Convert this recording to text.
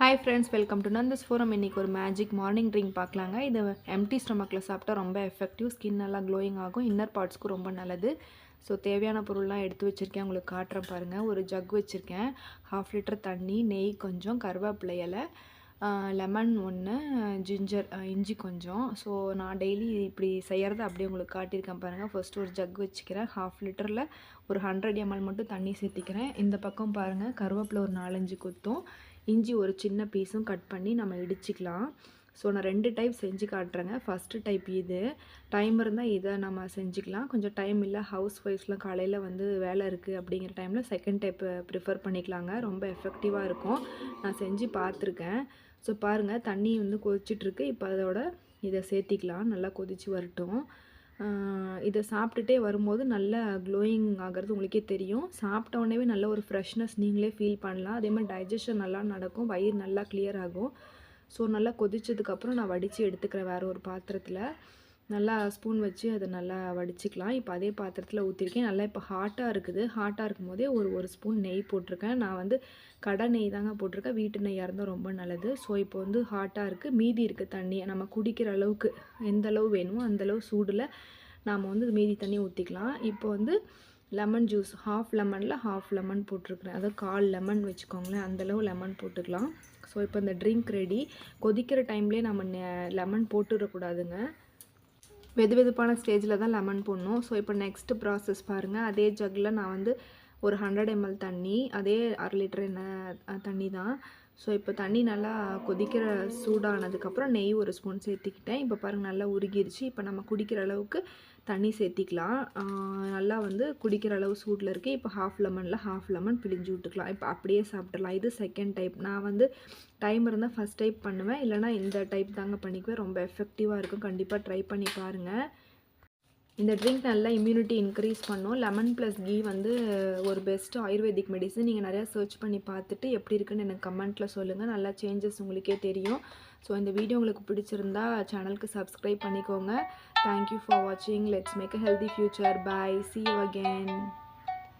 Hi friends welcome to Nandha's forum இன்றைக்கி ஒரு magic morning drink பார்க்கலாங்க. இது எம்டி ஸ்டொமக்கில் சாப்பிட்டா ரொம்ப எஃபெக்டிவ் ஸ்கின் நல்லா க்ளோயிங் ஆகும். இன்னர் பார்ட்ஸ்க்கு ரொம்ப நல்லது. ஸோ தேவையான பொருள்லாம் எடுத்து வச்சுருக்கேன். உங்களுக்கு காட்டுறேன் பாருங்கள் ஒரு ஜக் வச்சுருக்கேன். ஹாஃப் லிட்டர் தண்ணி நெய் கொஞ்சம் கருவேப்பிலை இலை. லெமன் ஒன்று ஜிஞ்சர் இஞ்சி கொஞ்சம். ஸோ நான் டெய்லி இப்படி செய்கிறத அப்படியே உங்களுக்கு காட்டியிருக்கேன் பாருங்கள் ஃபஸ்ட்டு ஒரு ஜக் வச்சுக்கிறேன். ஹாஃப் லிட்டரில் ஒரு ஹண்ட்ரட் எம்எல் மட்டும் தண்ணி சேர்த்திக்கிறேன். இந்த பக்கம் பாருங்கள் கருவேப்பில் ஒரு நாலஞ்சு கொத்தும். இஞ்சி ஒரு சின்ன பீஸும் கட் பண்ணி நம்ம இடிச்சிக்கலாம். ஸோ நான் ரெண்டு டைப் செஞ்சு காட்டுறேங்க. ஃபஸ்ட்டு டைப் இது. டைம் இருந்தால் இதை நம்ம செஞ்சுக்கலாம். கொஞ்சம் டைம் இல்லை ஹவுஸ் ஒய்ஃப்லாம் காலையில் வந்து வேலை இருக்குது அப்படிங்கிற டைமில் செகண்ட் டைப் ப்ரிஃபர் பண்ணிக்கலாங்க. ரொம்ப எஃபெக்டிவாக இருக்கும். நான் செஞ்சு பார்த்துருக்கேன். ஸோ பாருங்கள் தண்ணி வந்து கொதிச்சிட்ருக்கு. இப்போ அதோட இதை சேர்த்திக்கலாம். நல்லா கொதித்து வரட்டும். இதை சாப்பிட்டுட்டே வரும்போது நல்ல க்ளோயிங் ஆகிறது உங்களுக்கே தெரியும். சாப்பிட்ட உடனேவே நல்ல ஒரு ஃப்ரெஷ்னஸ் நீங்களே ஃபீல் பண்ணலாம். அதே மாதிரி டைஜஷன் நல்லா நடக்கும். வயிறு நல்லா கிளியர் ஆகும். ஸோ நல்லா கொதிச்சதுக்கப்புறம் நான் வடித்து எடுத்துக்கிறேன் வேறு ஒரு பாத்திரத்தில். நல்லா ஸ்பூன் வச்சு அதை நல்லா வடிச்சிக்கலாம். இப்போ அதே பாத்திரத்தில் ஊற்றிருக்கேன் நல்லா இப்போ ஹாட்டாக இருக்குது. ஹாட்டாக இருக்கும் போதே ஒரு ஒரு ஸ்பூன் நெய் போட்டிருக்கேன். நான் வந்து கடை நெய் தாங்க போட்டிருக்கேன். வீட்டு நெய்யாக இருந்தால் ரொம்ப நல்லது. ஸோ இப்போ வந்து ஹாட்டாக இருக்குது மீதி இருக்குது தண்ணியை நம்ம குடிக்கிற அளவுக்கு எந்த அளவு வேணுமோ அந்த அளவு சூடில் நாம் வந்து மீதி தண்ணி ஊற்றிக்கலாம் இப்போ வந்து லெமன் ஜூஸ் ஹாஃப் லெமனில் ஹாஃப் லெமன் போட்டிருக்கிறேன். அதாவது கால் லெமன் வச்சுக்கோங்களேன். அந்தளவு லெமன் போட்டுக்கலாம். ஸோ இப்போ இந்த ட்ரிங்க் ரெடி கொதிக்கிற டைம்லேயே நம்ம லெமன் போட்டுடக்கூடாதுங்க. வெது வெதுப்பான ஸ்டேஜில் தான் லெமன் போடணும். ஸோ இப்போ நெக்ஸ்ட் ப்ராசஸ் பாருங்கள் அதே ஜக்கில் நான் வந்து ஒரு ஹண்ட்ரட் எம்எல் தண்ணி அதே அரை லிட்டர் என்ன தண்ணி தான் ஸோ இப்போ தண்ணி நல்லா கொதிக்கிற சூடானதுக்கப்புறம் நெய் ஒரு ஸ்பூன் சேர்த்திக்கிட்டேன். இப்போ பாருங்கள் நல்லா உருகிருச்சு. இப்போ நம்ம குடிக்கிற அளவுக்கு தண்ணி சேர்த்திக்கலாம். நல்லா வந்து குடிக்கிற அளவு சூட்டில் இருக்குது இப்போ ஹாஃப் லெமனில் ஹாஃப் லெமன் பிழிஞ்சு விட்டுக்கலாம். இப்போ அப்படியே சாப்பிட்றலாம் இது செகண்ட் டைப் நான் வந்து டைம் இருந்தால் ஃபஸ்ட் டைப் பண்ணுவேன். இல்லைனா இந்த டைப் தாங்க பண்ணிக்குவேன். ரொம்ப எஃபெக்டிவாக இருக்கும். கண்டிப்பாக ட்ரை பண்ணி பாருங்கள் இந்த ட்ரிங்க் நல்லா இம்யூனிட்டி இன்க்ரீஸ் பண்ணும். லெமன் ப்ளஸ் கீ வந்து ஒரு பெஸ்ட் ஆயுர்வேதிக் மெடிசன் நீங்கள் நிறையா சர்ச் பண்ணி பார்த்துட்டு எப்படி இருக்குன்னு எனக்கு கமெண்ட்டில் சொல்லுங்கள் நல்லா சேஞ்சஸ் உங்களுக்கே தெரியும். ஸோ இந்த வீடியோ உங்களுக்கு பிடிச்சிருந்தா சேனலுக்கு சப்ஸ்கிரைப் பண்ணிக்கோங்க. தேங்க்யூ ஃபார் வாட்சிங் let's make a healthy future bye see you again